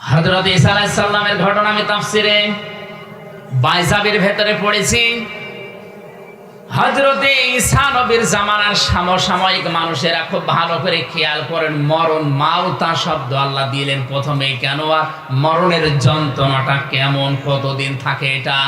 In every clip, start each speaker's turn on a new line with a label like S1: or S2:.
S1: হজরত ইসা ঘটনা আমি তাফসিরে বাইসাবির ভেতরে পড়েছি। হজরতে ঈসা নবীর জামানার সমসাময়িক মানুষেরা খুব ভালো করে খেয়াল করেন, মরণ মাউতা শব্দ আল্লাহ দিলেন প্রথমে কেন আর মরণের যন্ত্রণাটা কেমন, কতদিন থাকে এটা?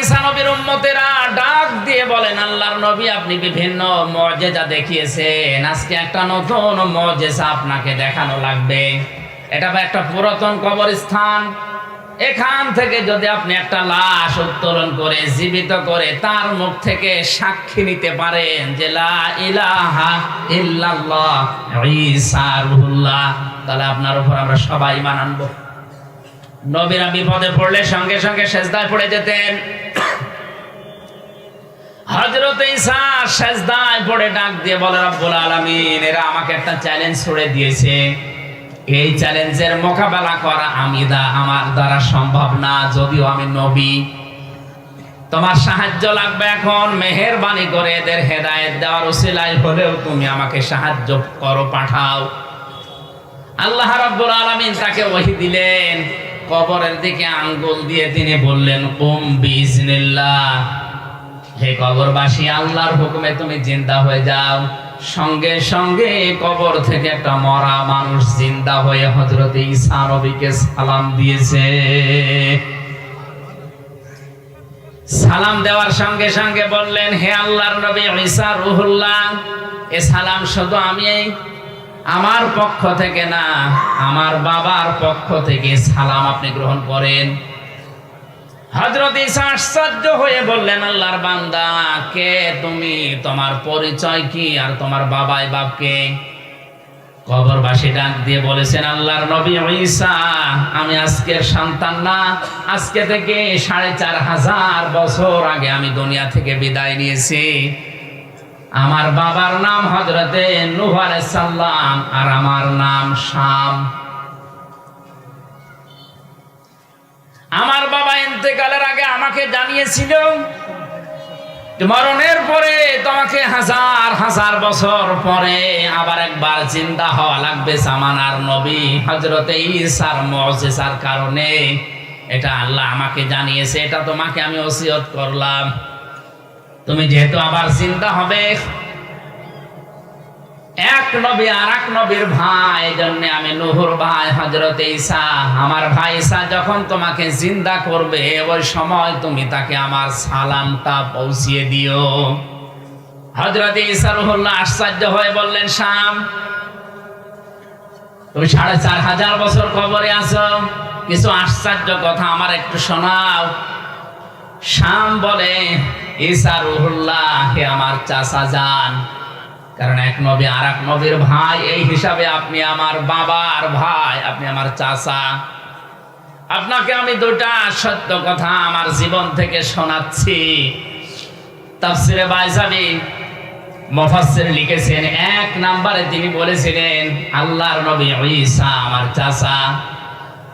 S1: ঈসা নবীর উম্মতেরা ডাক দিয়ে বলেন, আল্লাহর নবী, আপনি বিভিন্ন দেখিয়েছেন। আজকে একটা নতুন আপনাকে দেখানো লাগবে। এটা একটা পুরাতন কবরস্থান। এখান থেকে যদি আপনি একটা লাশ উত্তোলন করে, জীবিত করে, তার মুখ থেকে সাক্ষী নিতে পারেন যে, লা ইলাহা ইল্লাল্লাহ, ঈসা তাহলে আপনার উপর আমরা সবাই মানানবো নবীরা বিপদে পড়লে সঙ্গে সঙ্গে সেজদায় পড়ে যেতেন। হজরত ঈসা সেজদায় পড়ে ডাক দিয়ে বলে, রব্বুল আলামিন, এরা আমাকে একটা চ্যালেঞ্জ ছুড়ে দিয়েছে। এই চ্যালেঞ্জের মোকাবেলা করা আমি দা, আমার দ্বারা সম্ভব না, যদিও আমি নবী। তোমার সাহায্য লাগবে এখন, মেহেরবানি করে এদের হেদায়েত দেওয়ার উসিলায় হলেও তুমি আমাকে সাহায্য করো, পাঠাও। আল্লাহ রাব্বুল আলামিন তাকে ওহী দিলেন। কবরের দিকে আঙ্গুল দিয়ে তিনি বললেন, কুম বিজনিল্লাহ হে কবরবাসী, আল্লাহর হুকুমে তুমি জিন্দা হয়ে যাও। সঙ্গে সঙ্গে কবর থেকে একটা মরা মানুষ জিন্দা হয়ে হযরত ঈসা নবীকে সালাম দিয়েছে। সালাম দেওয়ার সঙ্গে সঙ্গে বললেন, হে আল্লাহর নবী ঈসা রুহুল্লাহ, এ সালাম শুধু আমি আমার পক্ষ থেকে না, আমার বাবার পক্ষ থেকে সালাম আপনি গ্রহণ করেন। হজরত আশ্চর্য হয়ে বললেন, আল্লাহর বান্দা, কে তুমি? তোমার পরিচয় কি? আর তোমার বাবাই বাপকে কবরবাসী ডাক দিয়ে বলেছেন, আল্লাহর নবী ঈসা, আমি আজকের সন্তান না। আজকে থেকে সাড়ে চার হাজার বছর আগে আমি দুনিয়া থেকে বিদায় নিয়েছি। আমার বাবার নাম হজরতে নূহ সালাম আর আমার নাম শাম। আমার বাবা ইন্তেকালের আগে আমাকে জানিয়েছিল মরণের পরে তোমাকে হাজার হাজার বছর পরে আবার একবার চিন্তা হওয়া লাগবে জামানার নবী হজরতে ঈসার মজেসার কারণে। এটা আল্লাহ আমাকে জানিয়েছে, এটা তোমাকে আমি ওসিয়ত করলাম। তুমি যেহেতু আবার চিন্তা হবে, এক নবী আর এক নবীর ভাই জন্য আমি নুহুর ভাই হজরত ঈসা। আমার ভাই ঈসা যখন তোমাকে জিন্দা করবে, ওই সময় তুমি তাকে আমার সালামটা পৌঁছিয়ে দিও। হজরত ঈসা রুহুল্লাহ আশ্চর্য হয়ে বললেন, শাম, তুমি সাড়ে চার হাজার বছর কবরে আছো। কিছু আশ্চর্য কথা আমার একটু শোনাও। শাম বলে, ঈসা রুহুল্লাহ হে আমার চাচা যান। কারণ এক নবী আর এক নবীর ভাই, এই হিসাবে আপনি আমার বাবার ভাই, আপনি আমার চাচা। আপনাকে আমি দুটা সত্য কথা আমার জীবন থেকে শোনাচ্ছি। তাফসিরে বাইজাবি মুফাসসির লিখেছেন, এক নম্বরে তিনি বলেছিলেন, আল্লাহর নবী ঈসা আমার চাচা।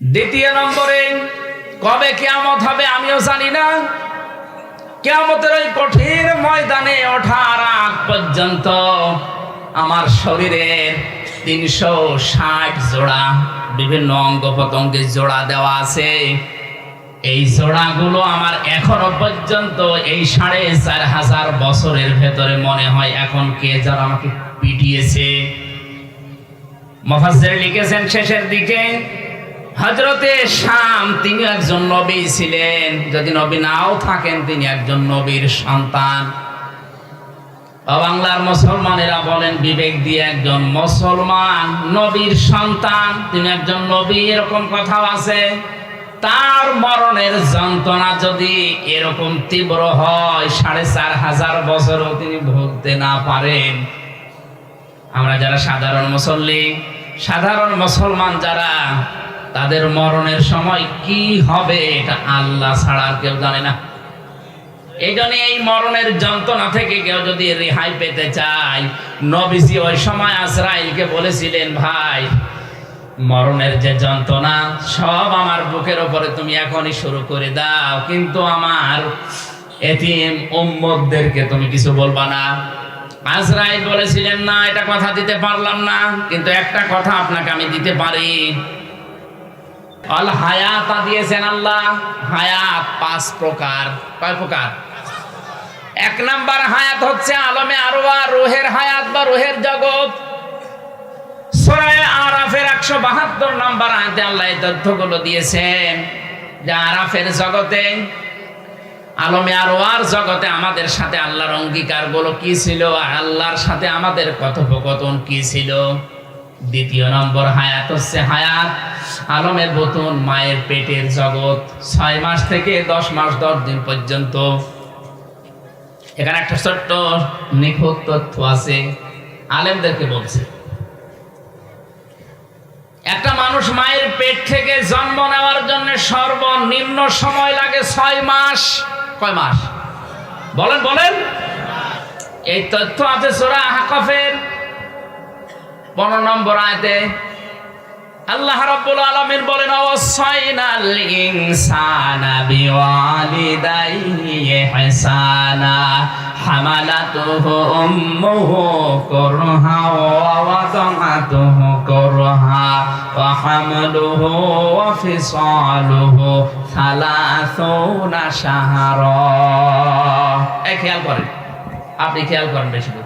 S1: দ্বিতীয় নম্বরে, কবে কেয়ামত হবে আমিও জানি না। কেয়ামতের ওই কঠিন ময়দানে ওঠার আগ পর্যন্ত আমার শরীরের তিনশো ষাট জোড়া বিভিন্ন অঙ্গ প্রত্যঙ্গে জোড়া দেওয়া আছে। এই জোড়াগুলো আমার এখনও পর্যন্ত এই সাড়ে চার হাজার বছরের ভেতরে মনে হয় এখন কে যারা আমাকে পিটিয়েছে। মফাজের লিখেছেন শেষের দিকে হজরতে শাম, তিনি একজন নবী ছিলেন। যদি নবী নাও থাকেন, তিনি একজন নবীর সন্তান। বাংলার মুসলমানেরা বলেন, বিবেক দিয়ে একজন মুসলমান নবীর সন্তান, তিনি একজন নবী, এরকম কথাও আছে। তার মরণের যন্ত্রণা যদি এরকম তীব্র হয়, সাড়ে চার হাজার বছরও তিনি ভুগতে না পারেন। আমরা যারা সাধারণ মুসল্লি, সাধারণ মুসলমান যারা তাদের মরণের সময় কি হবে এটা আল্লাহ ছাড়া আর কেউ জানে না। এই জন্য এই মরণের যন্ত্রণা থেকে কেউ যদি রেহাই পেতে চায়, নবীজি ওই সময় আজরাইলকে বলেছিলেন, ভাই, মরণের যে যন্ত্রণা, সব আমার বুকের ওপরে তুমি এখনই শুরু করে দাও। কিন্তু আমার এতিম উম্মতদেরকে তুমি কিছু বলবা না। আজরাইল বলেছিলেন, না, এটা কথা দিতে পারলাম না, কিন্তু একটা কথা আপনাকে আমি দিতে পারি। অল হায়াতা দিয়েছেন আল্লাহ। হায়াত পাঁচ প্রকার। কয় প্রকার? এক নাম্বার হায়াত হচ্ছে আলমে আরোয়া রোহের হায়াত বা রোহের জগৎ। সূরায়ে আরাফের একশো বাহাত্তর নাম্বার আয়াতে আল্লাহ এই তথ্যগুলো দিয়েছেন যে আরাফের জগতে, আলমে আরোয়ার জগতে আমাদের সাথে আল্লাহর অঙ্গীকারগুলো কি ছিল? আল্লাহর সাথে আমাদের কথোপকথন কি ছিল? দ্বিতীয় নম্বর হায়াত হচ্ছে হায়াত, আলমের বতন, মায়ের পেটের জগৎ, ছয় মাস থেকে দশ মাস, দশ দিন পর্যন্ত। এখানে একটা ছোট্ট নিখুঁত তথ্য আছে, আলেমদেরকে বলছে। একটা মানুষ মায়ের পেট থেকে জন্ম নেওয়ার জন্য সর্বনিম্ন সময় লাগে ছয় মাস। কয় মাস? বলেন বলেন। এই তথ্য আছে সোরা হাকফের পনেরো নম্বর আয়তে। আল্লাহ রাব্বুল আলামিন বলেন অবসাইনাল ইনসানা বিওয়ালিদাইহি ইহসানা, হামালাতুহু উম্মুহু কুরহা ওয়া ওয়াদাআতুহু কুরহা ওয়া হামলুহু ওয়া ফিসালুহু সালাসুনা শাহরা। এই খেয়াল করেন, আপনি খেয়াল করেন বেশি করে।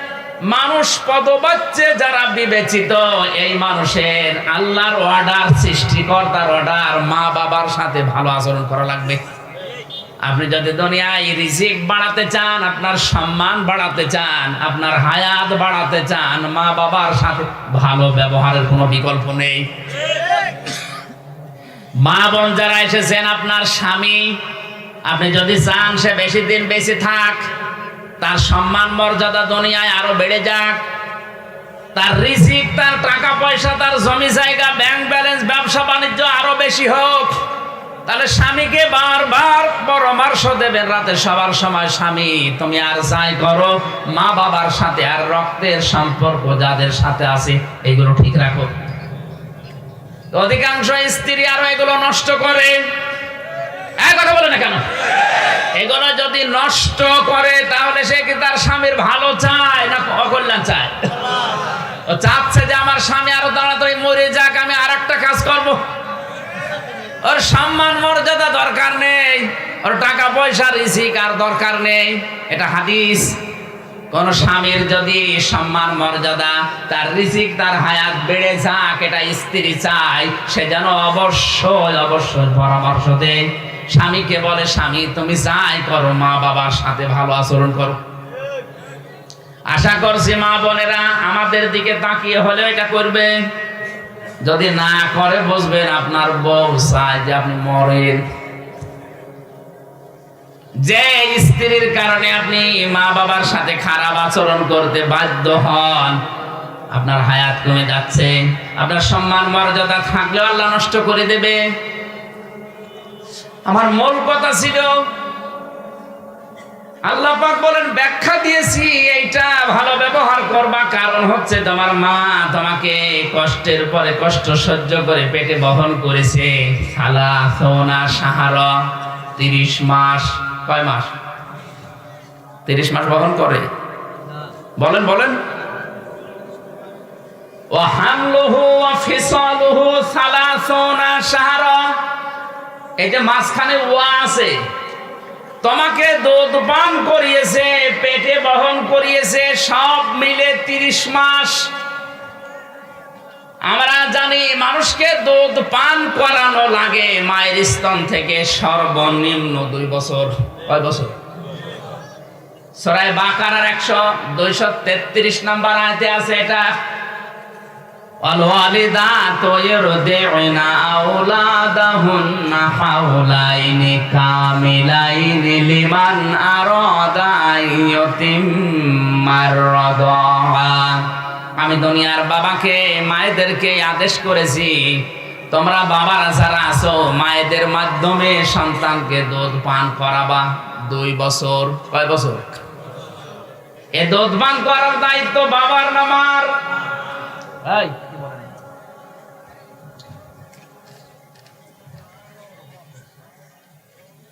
S1: মানুষ পদবাচ্চে যারা বিবেচিত, এই মানুষের আল্লাহর অর্ডার সৃষ্টিকর্তার অর্ডার মা বাবার সাথে ভালো আচরণ করা লাগবে। আপনি যদি দুনিয়ায় রিজিক বাড়াতে চান, আপনার সম্মান বাড়াতে চান, আপনার হায়াত বাড়াতে চান, মা বাবার সাথে ভালো ব্যবহারের কোনো বিকল্প নেই। মা বোন যারা এসেছেন, আপনার স্বামী, আপনি যদি চান সে বেশি দিন বেশি থাক তার সম্মান মর্যাদা দুনিয়ায় আরও বেড়ে যাক। তার রিজিক, তার টাকা পয়সা, তার জমি জায়গা ব্যাংক ব্যালেন্স ব্যবসা বাণিজ্য আরও বেশি হোক। তাহলে স্বামীকে বারবার পরামর্শ দেবেন রাতে সবার সময়, স্বামী, তুমি আর যাই করো, মা বাবার সাথে আর রক্তের সম্পর্ক যাদের সাথে আছে, এগুলো ঠিক রাখো। অধিকাংশ স্ত্রী আরও এগুলো নষ্ট করে। কথা বলে না কেন? এগুলো যদি নষ্ট করে, তাহলে সে কি তার স্বামীর ভালো চায় না অকল্যাণ চায়? ও চাচ্ছে যে আমার স্বামী আরও তাড়াতাড়ি মরে যাক, আমি আর কাজ করব। ওর সম্মান মর্যাদা দরকার নেই, ওর টাকা পয়সা রিসিক আর দরকার নেই। এটা হাদিস। কোন স্বামীর যদি সম্মান মর্যাদা, তার রিজিক, তার হায়াত বেড়ে যাক, এটা স্ত্রী চায়, সে যেন অবশ্যই অবশ্যই পরামর্শ দেয়। স্বামীকে বলে, স্বামী, তুমি যাই করো, মা বাবার সাথে ভালো আচরণ করো। আশা করছি মা বোনেরা, আমাদের দিকে তাকিয়ে হলেও এটা করবে। যদি না করে, বুঝবেন আপনার বউ চায় যে আপনি মরেন। যে স্ত্রীর কারণে আপনি মা বাবার সাথে খারাপ আচরণ করতে বাধ্য হন, আপনার হায়াত কমে যাচ্ছে। আপনার সম্মান, মর্যাদা থাকলেও আল্লাহ নষ্ট করে দেবে। আমার মূল কথা ছিল, আল্লাহ পাক বলেন, ব্যাখ্যা দিয়েছি, এইটা ভালো ব্যবহার করবা, কারণ হচ্ছে তোমার মা তোমাকে কষ্টের পরে কষ্ট সহ্য করে পেটে বহন করেছে। সালা সোনা সাহারা, তিরিশ মাস, কয় মাস? তিরিশ মাস বহন করে। বলেন বলেন। ও হামলুহু ফিসালুহু সালাসুনা শাহরা এই যে মাঝখানে ওয়া আছে, তোমাকে দুধ পান করিয়েছে, পেটে বহন করিয়েছে, সব মিলে তিরিশ মাস। আমরা জানি মানুষকে দুধ পান করানো লাগে মায়ের স্তন থেকে সর্বনিম্ন দুই বছর। কয় বছর? সরাই বাকারার একশো দুইশো তেত্রিশ নাম্বার আয়তে আছে এটা। والوالدات يرضعن أولادهن حولين كاملين لمن أراد أن يتم الرضاعة আমি দুনিয়ার বাবাকে মায়েদেরকে আদেশ করেছি তোমরা বাবারা যারা আছো মায়েদের মাধ্যমে সন্তানকে দুধ পান করাবা দুই বছর কয় বছর এ দুধ পান করার দায়িত্ব বাবার নামার এই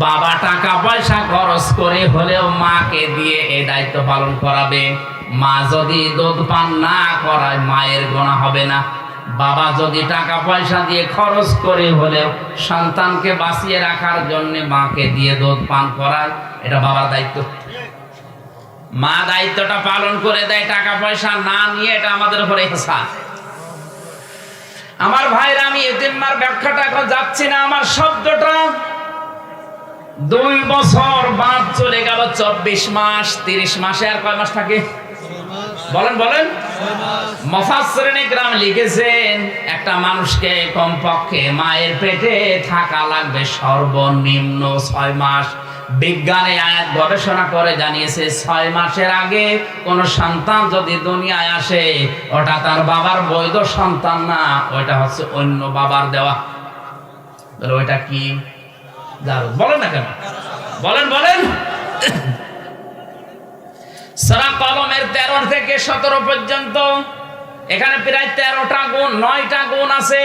S1: বাবা টাকা পয়সা খরচ করে হলেও মাকে দিয়ে এই দায়িত্ব পালন করাবে। মা যদি দুধ পান না করায় মায়ের গোনা হবে না। বাবা যদি টাকা পয়সা দিয়ে খরচ করে হলেও সন্তানকে বাঁচিয়ে রাখার জন্য মাকে দিয়ে দুধ পান করায়, এটা বাবার দায়িত্ব। মা দায়িত্বটা পালন করে দেয়, টাকা পয়সা না নিয়ে এটা আমাদের উপরে হিসাব আমার ভাইরা আমি এতিম্মার ব্যাখ্যাটা এখন যাচ্ছি না, আমার শব্দটা দুই বছর বাদ চলে গেল চব্বিশ মাস, তিরিশ মাসে আর কয় মাস থাকে? বলেন বলেন। মফাসরিনী গ্রাম লিখেছেন, একটা মানুষকে কমপক্ষে মায়ের পেটে থাকা লাগবে সর্বনিম্ন ছয় মাস। বিজ্ঞানে আয়াত গবেষণা করে জানিয়েছে, ছয় মাসের আগে কোন সন্তান যদি দুনিয়ায় আসে, ওটা তার বাবার বৈধ সন্তান না, ওইটা হচ্ছে অন্য বাবার দেওয়া। ওইটা কি? দারুণ। বলেন না কেন? বলেন বলেন। সারা কলমের তেরো থেকে সতেরো পর্যন্ত, এখানে প্রায় তেরোটা গুণ, নয়টা গুণ আছে।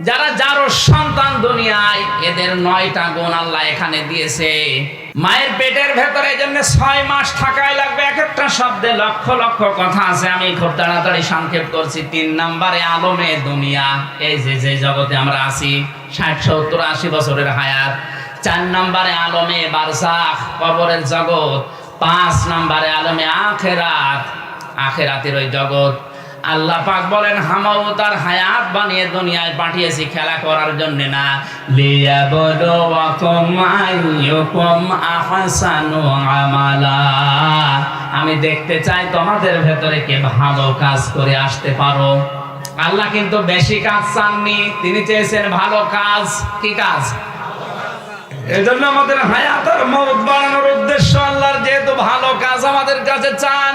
S1: যারা যারো সন্তান দুনিয়ায়, এদের নয়টা গুণ আল্লাহ এখানে দিয়েছে। মায়ের পেটের ভেতরে জন্য ছয় মাস থাকাই লাগবে। এক একটা শব্দে লক্ষ লক্ষ কথা আছে। আমি খুব তাড়াতাড়ি সংক্ষেপ করছি। তিন নম্বরে আলমে দুনিয়া। এই যে যে জগতে আমরা আছি, ষাট, সত্তর, আশি বছরের হায়াত। চার নম্বরে আলমে বারসাখ, কবরের জগৎ। পাঁচ নম্বরে আলমে আখেরাত। আখেরাতের ওই জগৎ। আল্লাহ পাক বলেন, হামাও তার হায়াত বানিয়ে দুনিয়ায় পাঠিয়েছি, খেলা করার জন্য না। লিয়াবলুয়াকুম আইয়ুকুম আহসানু আমালা। আমি দেখতে চাই তোমাদের ভেতরে কে ভালো কাজ করে আসতে পারো। আল্লাহ কিন্তু বেশি কাজ চাননি, তিনি চেয়েছেন ভালো কাজ। কি কাজ? এজন্য আমাদের হায়াত আর মৌত বাড়ানোর উদ্দেশ্য আল্লাহর যেহেতু ভালো কাজ আমাদের কাছে চান।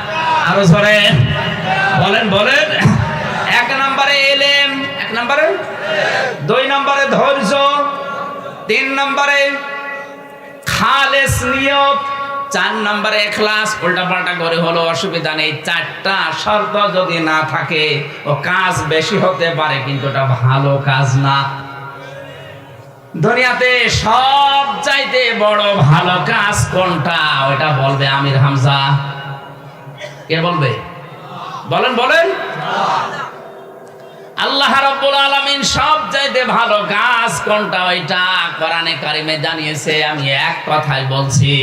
S1: আরও জোরে। বলেন বলেন। এক নম্বরে এলেম, এক নম্বরে? দুই নম্বরে ধৈর্য, তিন নম্বরে খালেস নিয়ত, চার নম্বরে এখলাস। উল্টা পাল্টা করে হলো, অসুবিধা নেই। চারটা শর্ত যদি না থাকে, ও কাজ বেশি হতে পারে, কিন্তু ওটা ভালো কাজ না। দুনিয়াতে সব চাইতে বড় ভালো কাজ কোনটা? ওটা বলবে আমির হামজা। কে বলবে? বলেন বলেন। আল্লাহ রাব্বুল আলামিন সব চাইতে ভালো গাছ কোনটা? ওইটা কোরআনে কারিমে জানিয়েছে, আমি এক কথাই বলছি।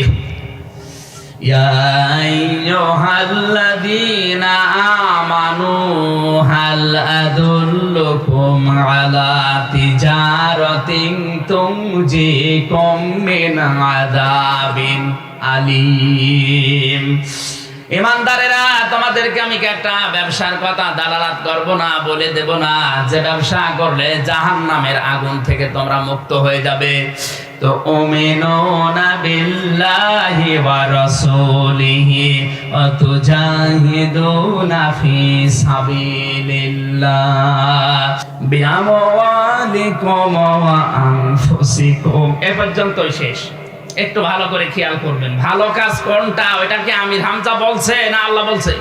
S1: আলী ইমানদারেরা তোমাদের আপনাদেরকে আমি একটা ব্যবসার কথা দালালাত করব না, বলে দেব না? যে ব্যবসা করলে জাহান নামের আগুন থেকে তোমরা মুক্ত হয়ে যাবে। তো ওমিনুনা এ পর্যন্তই শেষ। একটু ভালো করে খেয়াল করবেন। ভালো কাজ কোনটা? ওইটা কি আমির হামজা বলছে না আল্লাহ বলছে?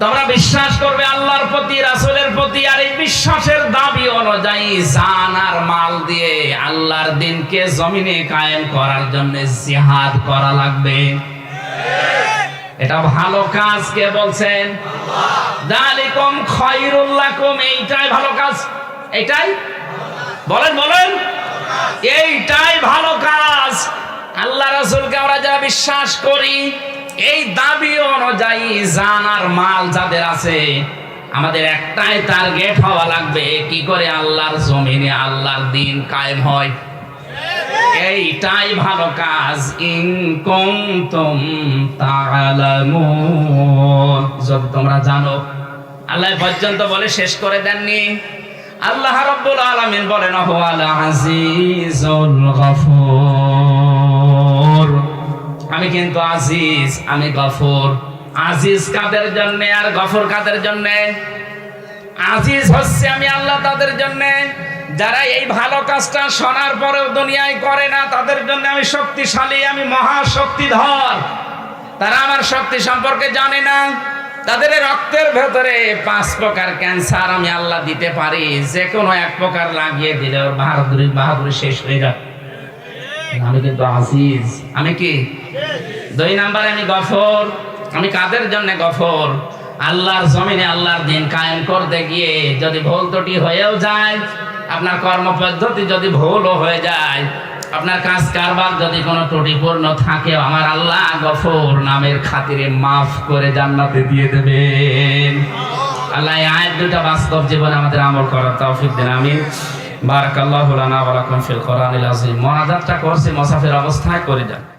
S1: তোমরা বিশ্বাস করবে আল্লাহর প্রতি, রাসূলের প্রতি, আর এই বিশ্বাসের দাবি অনুযায়ী জান আর মাল দিয়ে আল্লাহর দিনকে জমিনে কায়েম করার জন্য জিহাদ করা লাগবে। এটা ভালো কাজ কে বলছেন? দালিকুম খায়রুল লাকুম, এইটাই ভালো কাজ। এইটাই? বলেন বলেন। এইটাই ভালো কাজ। আল্লাহ রাসূলকে আমরা যারা বিশ্বাস করি, এই দাবি অনুযায়ী জান আর মাল যাদের আছে, আমাদের একটাই টার্গেট হওয়া লাগবে, কি করে আল্লাহর জমিনে আল্লাহর দিন কায়েম হয়। এইটাই ভালো কাজ। ইন কুনতুম তাআলামুন। যদি তোমরা জানো। আল্লাহ পর্যন্ত বলে শেষ করে দেননি। আল্লাহ রাব্বুল আলামিন বলেন হুয়াল আজিজুল গফুর। আমি কিন্তু আজিজ, আমি গফুর। আজিজ কাদের জন্য আর গফুর কাদের জন্য? আজিজ হচ্ছে আমি আল্লাহ তাদের জন্য। যারা এই ভালো কাজটা শোনার পরেও দুনিয়ায় করে না, তাদের জন্য আমি শক্তিশালী, আমি মহাশক্তিধর। তারা আমার শক্তি সম্পর্কে জানে না। তাদের রক্তের ভেতরে পাঁচ প্রকার ক্যান্সার আমি আল্লাহ দিতে পারি। যে কোনো এক প্রকার লাগিয়ে দিলে ওর বাহাদুরি বাহাদুরি শেষ হয়ে যাবে। আমি কিন্তু আজিজ। আমি কি? দুই নাম্বারে আমি গফর। আমি কাদের জন্য গফর? আল্লাহর জমিনে আল্লাহর দিন কায়েম করতে গিয়ে যদি ভুল ত্রুটি হয়েও যায়, আপনার কর্ম পদ্ধতি যদি ভুলও হয়ে যায় আপনার কাজ কারবার যদি কোনো ত্রুটিপূর্ণ থাকে, আমার আল্লাহ গফর নামের খাতিরে মাফ করে জান্নাতে দিয়ে দেবেন। আল্লাহ আয়ের দুটা বাস্তব জীবনে আমাদের আমল করার তৌফিক দেন, আমিন। বারাকাল্লাহু লানা ওয়া লাকুম ফিল কোরআনিল আযীম। মোনাজাতটা করছি, মুসাফির অবস্থায় করে যান।